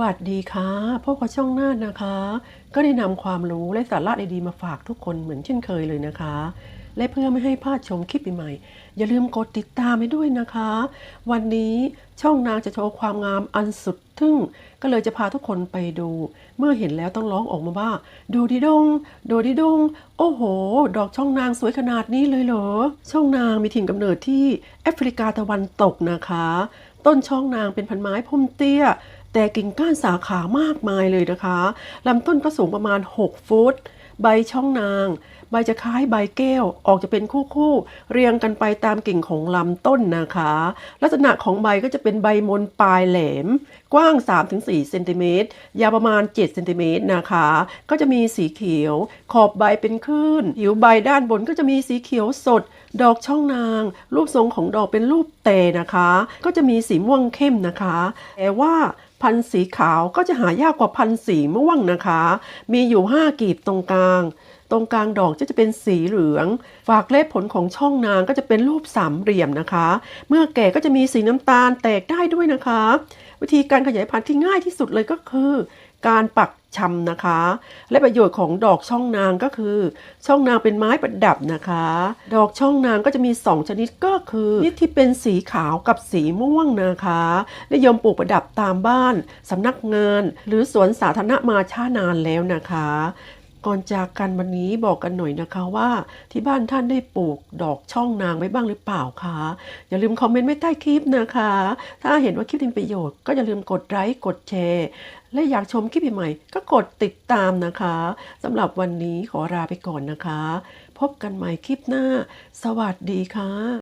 วัสดีค่ะพบกับช่องนานะคะ ก็ได้นำความรู้และสาระดีๆมาฝากทุกคนเหมือนเช่นเคยเลยนะคะ และเพื่อไม่ให้พลาดชมคลิปใหม่ๆอย่าลืมกดติดตามให้ด้วยนะคะ วันนี้ช่องนางจะโชว์ความงามอันสุดทึ่ง ก็เลยจะพาทุกคนไปดู เมื่อเห็นแล้วต้องร้องออกมาว่าดูดิดงดูดิดง โอ้โห ดอกช่องนางสวยขนาดนี้เลยเหรอ ช่องนางมีถิ่นกำเนิดที่แอฟริกาตะวันตกนะคะต้นช่องนางเป็นพันไม้พุ่มเตี้ย แต่กิ่งก้านสาขามากมายเลยนะคะลำต้นก็สูงประมาณ 6 ฟุต ใบช่องนาง ใบจะคล้ายใบแก้ว ออกจะเป็นคู่ๆเรียงกันไปตามกิ่งของลำต้นนะคะ ลักษณะของใบก็จะเป็นใบมนปลายแหลม กว้าง 3-4เซนติเมตรยาวประมาณ7เซนติเมตรนะคะ ก็จะมีสีเขียว ขอบใบเป็นคลื่นผิวใบด้านบนก็จะมีสีเขียวสด ดอกช่องนาง รูปทรงของดอกเป็นรูปเตนะคะ ก็จะมีสีม่วงเข้มนะคะ แต่ว่า พันธุ์สีขาวก็จะหายากกว่าพันธุ์สีม่วงนะคะ มีอยู่ 5 กีบตรงกลาง ตรงกลางดอกจะจะเป็นสีเหลือง ฝากเล็บผลของช่องนางก็จะเป็นรูปสามเหลี่ยมนะคะ เมื่อแก่ก็จะมีสีน้ำตาลแตกได้ด้วยนะคะ วิธีการขยายพันธุ์ที่ง่ายที่สุดเลยก็คือ การปักชำนะคะ และประโยชน์ของดอกช่องนางก็คือ ช่องนางเป็นไม้ประดับนะคะ ดอกช่องนางก็จะมี 2 ชนิดก็คือชนิดที่เป็นสีขาวกับสีม่วงนะคะนิยมปลูกประดับตามบ้านสำนักงาน หรือสวนสาธารณะมาช้านานแล้วนะคะ ก่อนจากกันวันนี้บอกกันหน่อยนะคะว่า ที่บ้านท่านได้ปลูกดอกช่องนางไว้บ้างหรือเปล่าคะอย่าลืมคอมเมนต์ไว้ใต้คลิปนะคะ ถ้าเห็นว่าคลิปเป็นประโยชน์ก็อย่าลืมกดไลค์กดแชร์ และอยากชมคลิปใหม่ก็กดติดตามนะคะสำหรับวันนี้ขอลาไปก่อนนะคะ พบกันใหม่คลิปหน้า สวัสดีค่ะ